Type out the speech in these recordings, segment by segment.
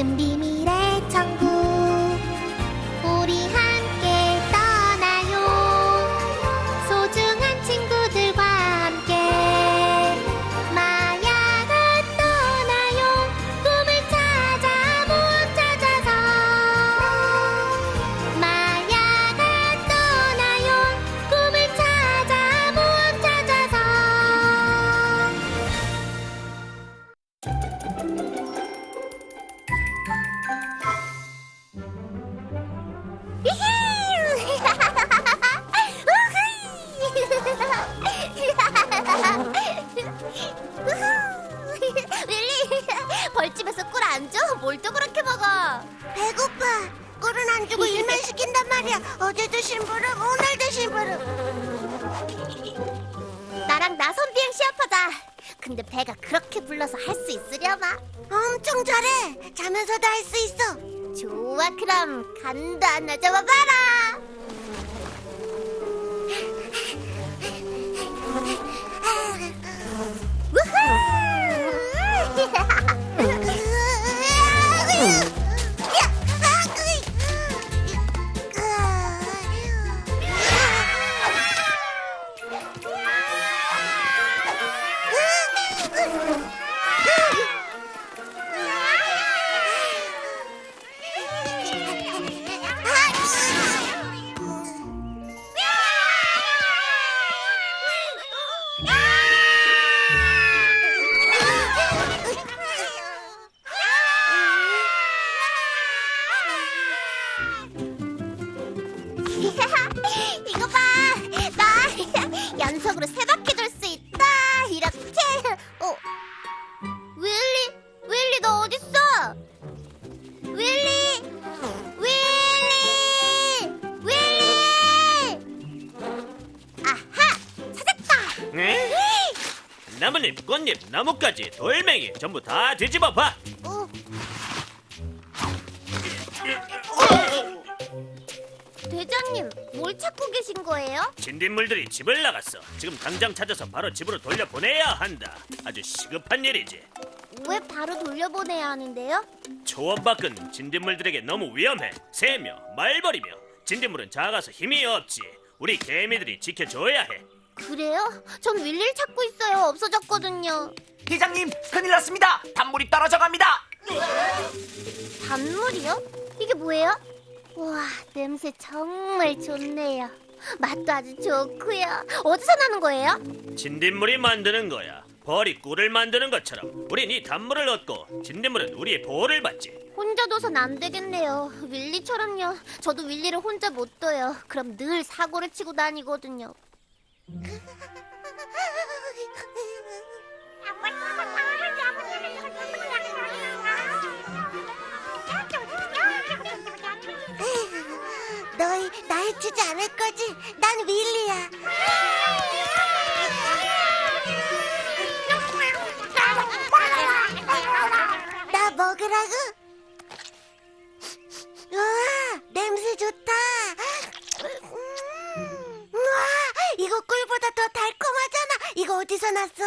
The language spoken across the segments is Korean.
같은 나뭇잎, 꽃잎, 나뭇가지, 돌멩이 전부 다 뒤집어 봐. 어, 대장님, 뭘 찾고 계신 거예요? 진딧물들이 집을 나갔어. 지금 당장 찾아서 바로 집으로 돌려보내야 한다. 아주 시급한 일이지. 왜 바로 돌려보내야 하는데요? 초원 밖은 진딧물들에게 너무 위험해. 새며 말벌이며 진딧물은 작아서 힘이 없지. 우리 개미들이 지켜줘야 해. 그래요? 전 윌리를 찾고 있어요. 없어졌거든요. 대장님 큰일 났습니다 단물이 떨어져 갑니다 단물이요? 이게 뭐예요? 와, 냄새 정말 좋네요. 맛도 아주 좋고요. 어디서 나는 거예요? 진딧물이 만드는 거야. 벌이 꿀을 만드는 것처럼 우린 이 단물을 얻고 진딧물은 우리의 보호를 받지. 혼자 둬선 안 되겠네요. 윌리처럼요. 저도 윌리를 혼자 못 둬요. 그럼 늘 사고를 치고 다니거든요. 너희 나 해치지 않을 거지? 난 윌리야. 나 먹으라고? 어디서 났어?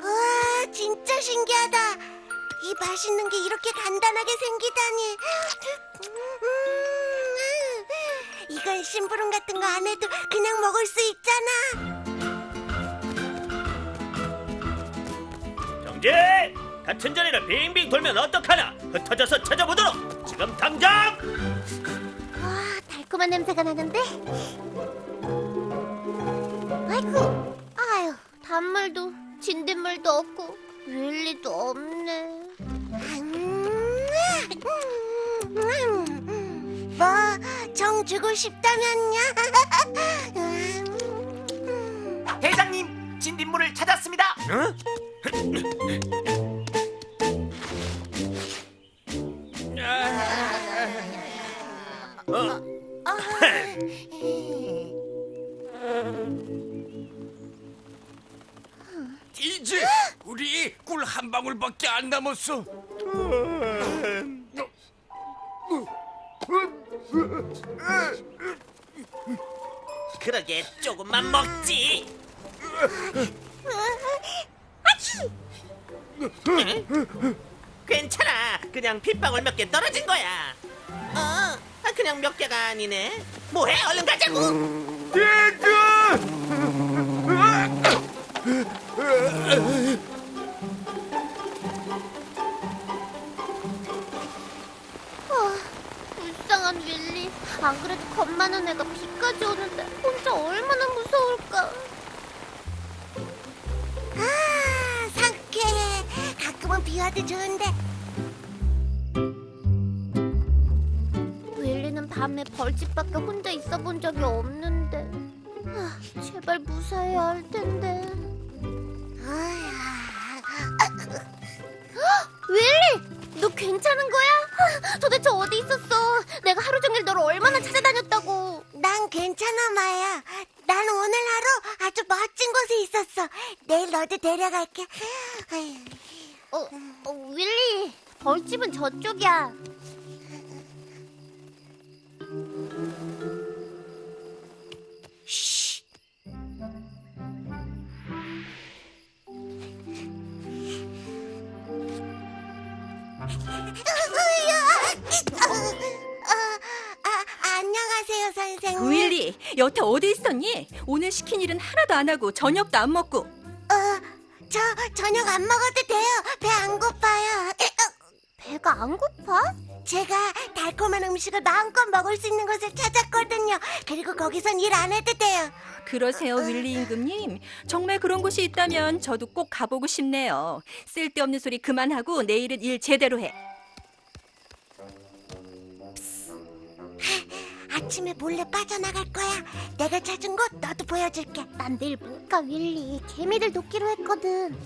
우와, 진짜 신기하다. 이 맛있는 게 이렇게 간단하게 생기다니. 음, 이건 심부름 같은 거 안 해도 그냥 먹을 수 있잖아. 정재! 같은 자리를 빙빙 돌면 어떡하나? 흩어져서 찾아보도록! 지금 당장! 와, 달콤한 냄새가 나는데? 아이고, 아유, 단물도 진딧물도 없고 윌리도 없네. 뭐, 정 주고 싶다면요? 대장님 진딧물을 찾았습니다 어? 우리 꿀한 방울밖에 안 남았어. 그러게 조금만 먹지. 아치! 괜찮아. 그냥 빗방울 몇 개 떨어진 거야. 어, 아, 그냥 몇 개가 아니네. 뭐해? 얼른 가자고. 아, 안 그래도 겁 많은 애가 비까지 오는데 혼자 얼마나 무서울까. 아, 상쾌해. 가끔은 비 와도 좋은데. 윌리는 밤에 벌집 밖에 혼자 있어 본 적이 없는데. 아, 제발 무사해야 할 텐데. 윌리! 너 괜찮은 거야? 아, 도대체 어디 있었어? 괜찮아, 마야. 난 오늘 하루 아주 멋진 곳에 있었어. 내일 너도 데려갈게. 어, 어, 윌리, 벌집은 저쪽이야. 아, 안녕하세요, 선생님. 윌리, 여태 어디 있었니? 오늘 시킨 일은 하나도 안 하고 저녁도 안 먹고. 어, 저 저녁 안 먹어도 돼요. 배 안 고파요. 배가 안 고파? 제가 달콤한 음식을 마음껏 먹을 수 있는 곳을 찾았거든요. 그리고 거기선 일 안 해도 돼요. 그러세요, 윌리 임금님. 정말 그런 곳이 있다면 저도 꼭 가보고 싶네요. 쓸데없는 소리 그만하고 내일은 일 제대로 해. 아침에 몰래 빠져나갈 거야. 내가 찾은 곳 너도 보여줄게. 난 내일 못 가, 윌리. 개미들 돕기로 했거든.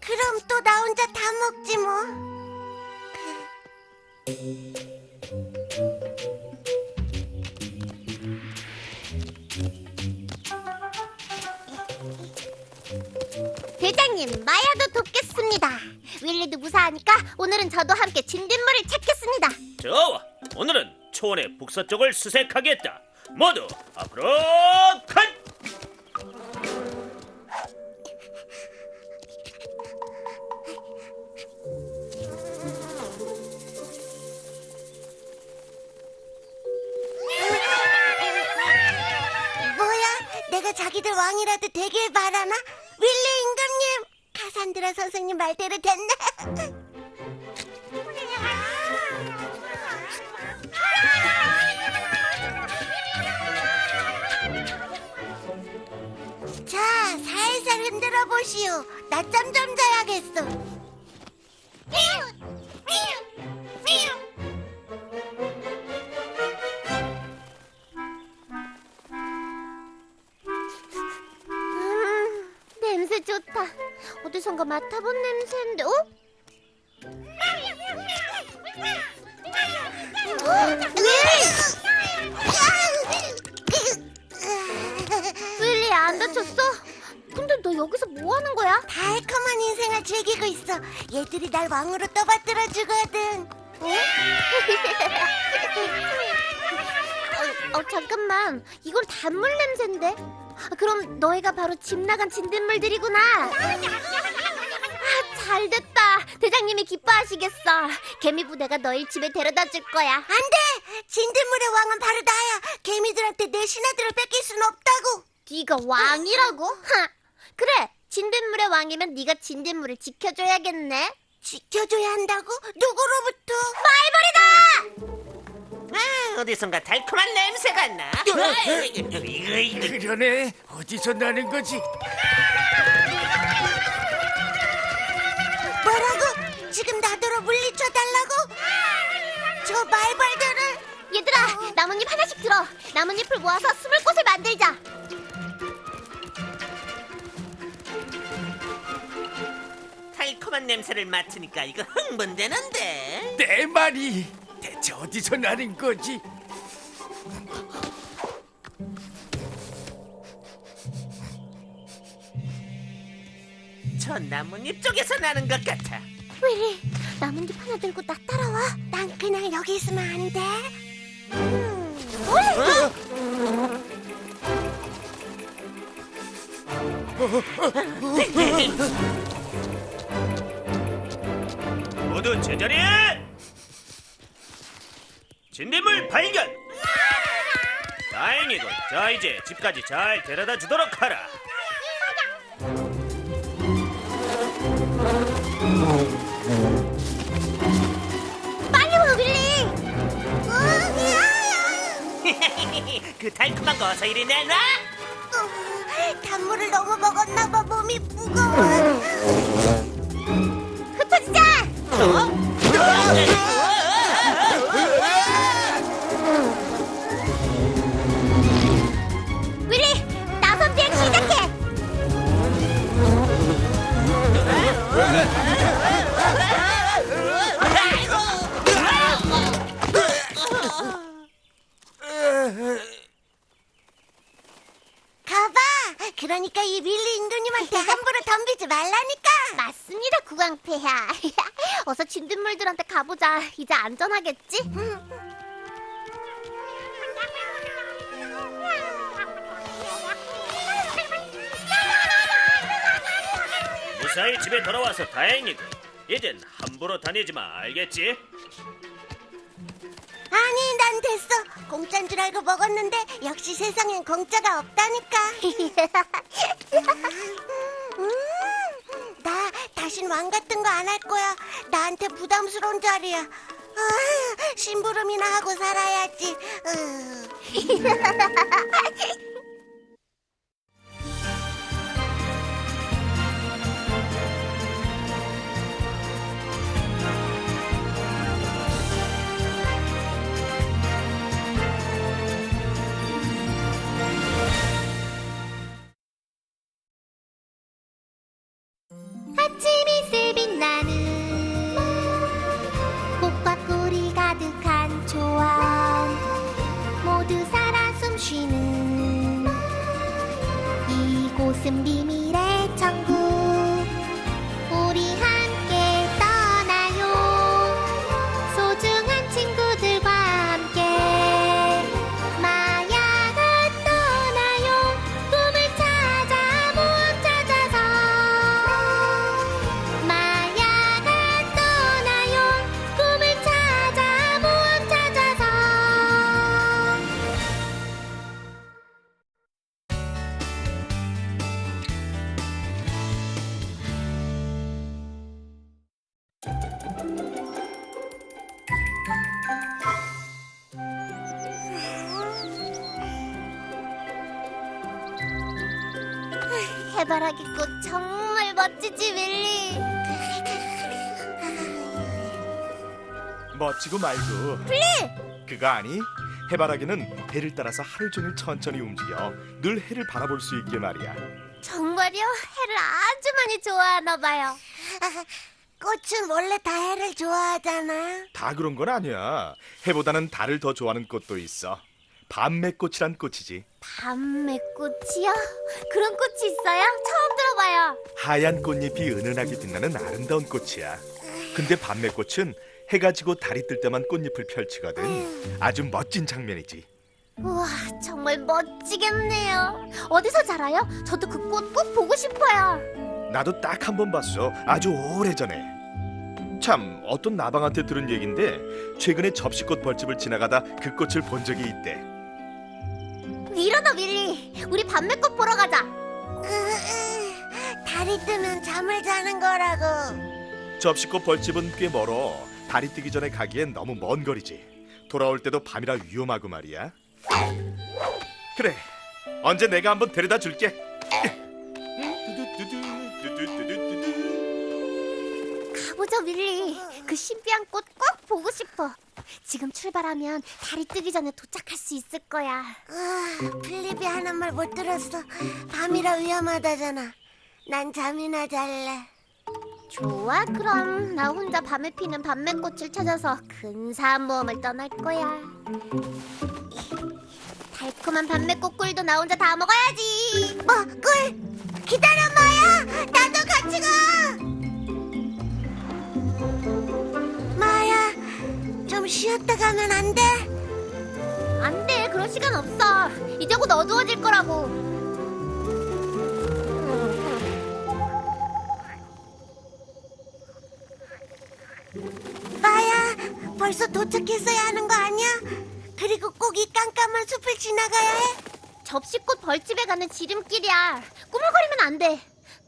그럼 또 나 혼자 다 먹지 뭐. 대장님, 마야도 돕겠습니다. 윌리도 무사하니까 오늘은 저도 함께 진딧물을 찾겠습니다. 좋아. 오늘은 초원의 북서쪽을 수색하겠다. 모두 앞으로 컷! 뭐야? 내가 자기들 왕이라도 되길 바라나? 윌리 임금님! 카산드라 선생님 말대로 됐네. 시오. 낮잠 좀 자야겠어. 음, 냄새 좋다. 어디선가 맡아본 냄새인데, 어? 윌 여기서 뭐 하는 거야? 달콤한 인생을 즐기고 있어. 얘들이 날 왕으로 떠받들어 주거든. 어? 어, 어, 잠깐만. 이건 단물 냄새인데? 아, 그럼 너희가 바로 집 나간 진딧물들이구나. 아, 잘 됐다. 대장님이 기뻐하시겠어. 개미 부대가 너희 집에 데려다 줄 거야. 안 돼! 진딧물의 왕은 바로 나야. 개미들한테 내 신하들을 뺏길 순 없다고. 네가 왕이라고? 하. 그래. 진딧물의 왕이면 네가 진딧물을 지켜줘야겠네. 지켜줘야 한다고? 누구로부터? 말벌이다! 아, 어디선가 달콤한 냄새가 나. 이거, 이거, 이거. 그러네. 어디서 나는 거지? 뭐라고? 지금 나더러 물리쳐 달라고? 저 말벌들을 얘들아 나뭇잎 하나씩 들어 나뭇잎을 모아서 숨을 곳을 만들자 달콤한 냄새를 맡으니까 이거 흥분되는데. 내 말이 대체 어디서 나는 거지? 저 나뭇잎 쪽에서 나는 것 같아. 윌리 나뭇잎 하나 들고 나 따라와 난 그냥 여기 있으면 안 돼 음, 올레 모두 제자리에! 진딧물 발견! 다행이군. 자, 이제 집까지 잘 데려다 주도록 하라. 빨리 와 윌리. 어, 그 달콤한 거 어서 이리 내놔. 어, 단물을 너무 먹었나 봐 몸이 무거워. 윌리 나선 비행 시작해. 가봐. 그러니까 이 윌리 임금님한테 함부로 덤비지 말라니까. 맞습니다, 구강패야. 어서 진딧물들한테 가보자. 이제 안전하겠지? 무사히 집에 돌아와서 다행이군. 이젠 함부로 다니지 마, 알겠지? 아니, 난 됐어. 공짜인 줄 알고 먹었는데 역시 세상엔 공짜가 없다니까. 음, 나 다신 왕 같은 거 안 할 거야. 나한테 부담스러운 자리야. 아, 심부름이나 하고 살아야지. 으. 아침 이곳 해바라기 꽃 정말 멋지지 윌리. 멋지고 말고. 플리! 그거 아니? 해바라기는 해를 따라서 하루 종일 천천히 움직여 늘 해를 바라볼 수 있게 말이야. 정말요? 해를 아주 많이 좋아하나 봐요. 꽃은 원래 다 해를 좋아하잖아 다 그런 건 아니야. 해보다는 달을 더 좋아하는 꽃도 있어 밤매꽃이란 꽃이지 밤매꽃이요? 그런 꽃이 있어요? 처음 들어봐요 하얀 꽃잎이 은은하게 빛나는 아름다운 꽃이야 근데 밤매꽃은 해가 지고 달이 뜰 때만 꽃잎을 펼치거든 아주 멋진 장면이지 우와 정말 멋지겠네요 어디서 자라요? 저도 그 꽃 꼭 보고 싶어요 나도 딱 한 번 봤어. 아주 오래전에. 참 어떤 나방한테 들은 얘긴데 최근에 접시꽃 벌집을 지나가다 그 꽃을 본 적이 있대. 일어나 윌리 우리 밤매꽃 보러 가자 달이 뜨면 잠을 자는 거라고 접시꽃 벌집은 꽤 멀어. 달이 뜨기 전에 가기엔 너무 먼 거리지. 돌아올 때도 밤이라 위험하고 말이야. 그래. 언제 내가 한번 데려다 줄게. 가보자 윌리 그 신비한 꽃 꼭 보고 싶어 지금 출발하면 달이 뜨기 전에 도착할 수 있을 거야. 필립이 하는 말 못 들었어. 밤이라 위험하다잖아. 난 잠이나 잘래. 좋아 그럼. 나 혼자 밤에 피는 밤매꽃을 찾아서 근사한 모험을 떠날 거야. 달콤한 밤매꽃 꿀도 나 혼자 다 먹어야지. 어 꿀! 기다려 마야 나도 같이 가 좀 쉬었다 가면 안 돼? 안 돼, 그럴 시간 없어. 이제 곧 어두워질 거라고. 마야, 벌써 도착했어야 하는 거 아니야? 그리고 꼭 이 깜깜한 숲을 지나가야 해? 접시꽃 벌집에 가는 지름길이야. 꾸물거리면 안 돼.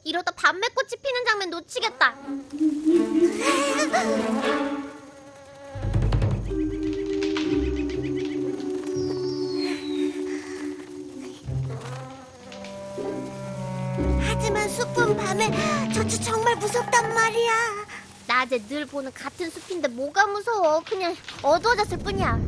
이러다 밤매꽃이 피는 장면 놓치겠다. 밤에 저저 정말 무섭단 말이야. 낮에 늘 보는 같은 숲인데 뭐가 무서워? 그냥 어두워졌을 뿐이야.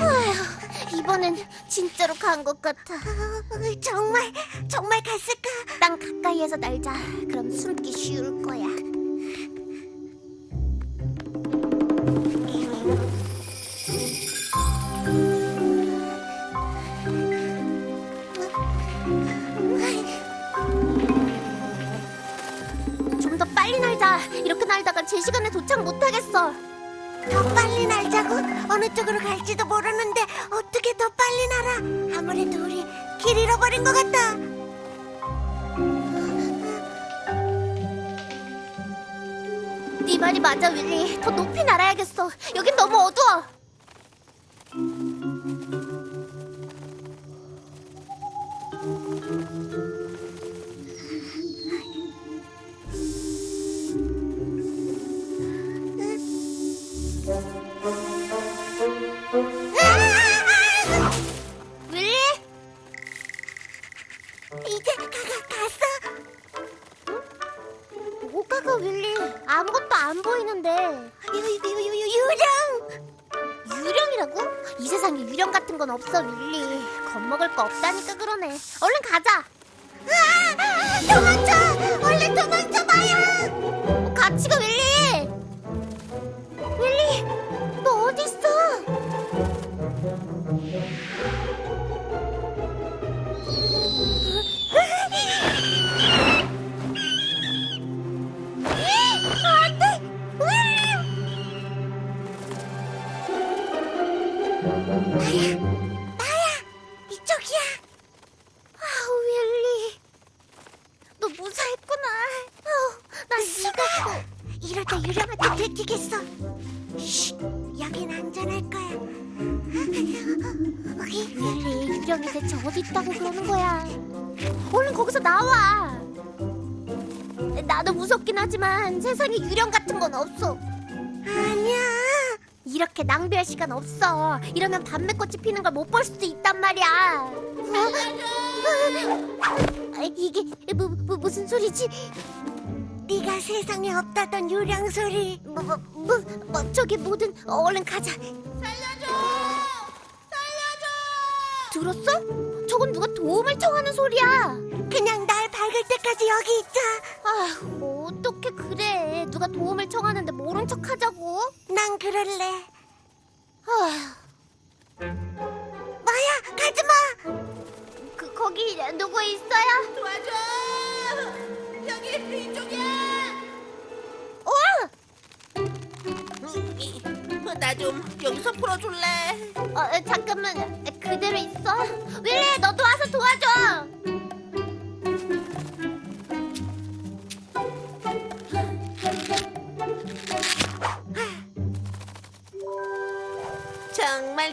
아휴, 이번엔 진짜로 간 것 같아. 정말, 정말 갔을까? 땅 가까이에서 날자. 그럼 숨기 쉬울 거야. 좀 더 빨리 날자. 이렇게 날다가 제 시간에 도착 못하겠어. 더 빨리 날자고? 어느 쪽으로 갈지도 모르는데 어떻게 더 빨리 날아? 아무래도 우리 길 잃어버린 것 같다. 네 말이 맞아, 윌리. 더 높이 날아야겠어. 여긴 너무 어두워. 시간 없어. 이러면 밤매꽃이 피는 걸 못 볼 수도 있단 말이야. 아, 이게 뭐, 뭐, 무슨 소리지? 네가 세상에 없다던 유령 소리. 뭐, 뭐, 뭐, 뭐 저기 뭐든 얼른 가자. 살려줘! 살려줘! 들었어? 저건 누가 도움을 청하는 소리야. 그냥 날 밝을 때까지 여기 있자. 아, 뭐 어떻게 그래? 누가 도움을 청하는데 모른 척하자고? 난 그럴래. 아, 마야, 가지 마. 그 거기 누구 있어요? 도와줘! 여기 이쪽이야! 어? 나 좀 여기서 풀어줄래? 어, 어, 잠깐만 그대로 있어. 윌리, 너도 와서 도와줘.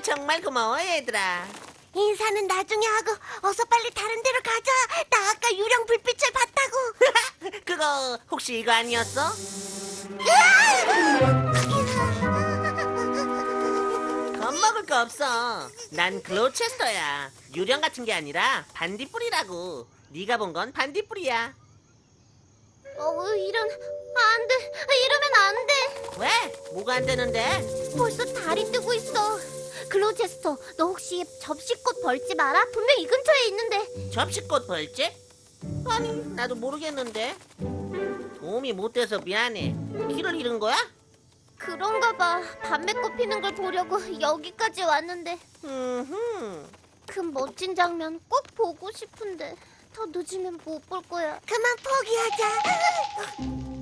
정말 고마워 얘들아. 인사는 나중에 하고 어서 빨리 다른 데로 가자. 나 아까 유령 불빛을 봤다고. 그거 혹시 이거 아니었어? 으아! 컴온! 먹을 거 없어. 난 글로체스터야. 유령 같은 게 아니라 반딧불이라고. 네가 본 건 반딧불이야. 어, 이런 안 돼. 이러면 안 돼. 왜? 뭐가 안 되는데? 벌써 달이 뜨고 있어. 글로체스터, 너 혹시 접시꽃 벌집 알아? 분명 이 근처에 있는데. 접시꽃 벌집? 아니, 나도 모르겠는데. 도움이 못 돼서 미안해. 길을 잃은 거야? 그런가 봐. 밤매꽃 피는 걸 보려고 여기까지 왔는데. 음, 그 멋진 장면 꼭 보고 싶은데 더 늦으면 못 볼 거야. 그만 포기하자.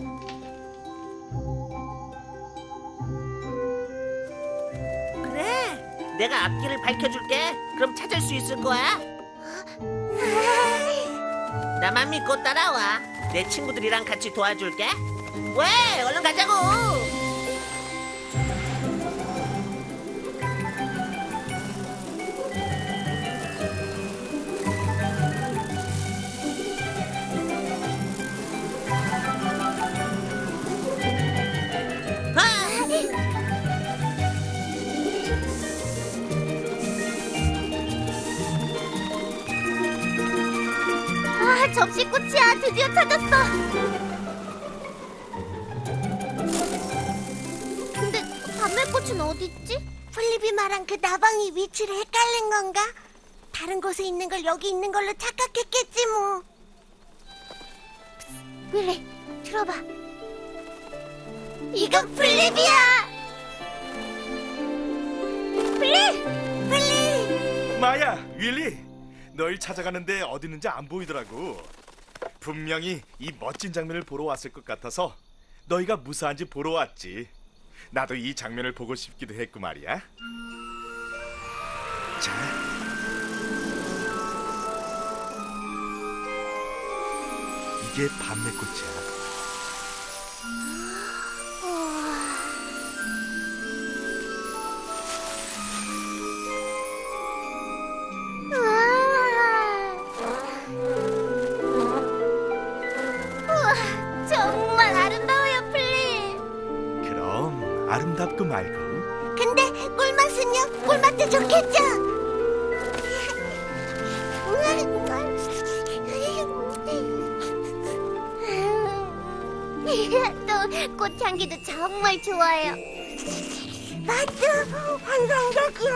그래. 내가 앞길을 밝혀줄게. 그럼 찾을 수 있을 거야. 나만 믿고 따라와. 내 친구들이랑 같이 도와줄게. 왜? 얼른 가자고. 아, 접시꽃이야. 드디어 찾았어. 근데 밤매꽃은 어딨지? 플립이 말한 그 나방이 위치를 헷갈린 건가? 다른 곳에 있는 걸 여기 있는 걸로 착각했겠지 뭐. 윌리, 들어봐. 이건 플립이야. 플립, 플립. 마야, 윌리, 널 찾아가는데 어디 있는지 안 보이더라고. 분명히 이 멋진 장면을 보러 왔을 것 같아서 너희가 무사한지 보러 왔지. 나도 이 장면을 보고 싶기도 했고 말이야. 자, 이게 밤매꽃이야. 또 꽃향기도 정말 좋아요. 맛도 환상적이야.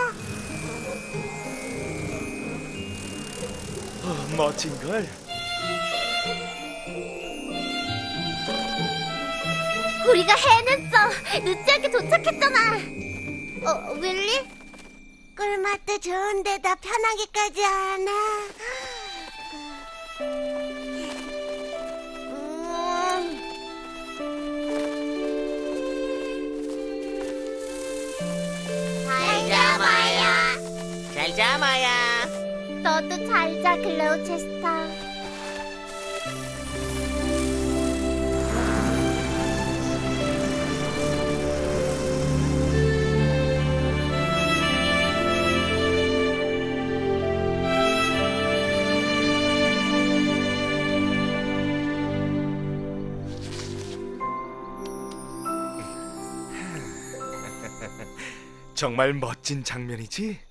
어, 멋진 걸. 우리가 해냈어. 늦지 않게 도착했잖아. 어, 윌리? 꿀맛도 좋은데 나 편하기까지 하나? 너도 잘 자 글로우체스터. 정말 멋진 장면이지?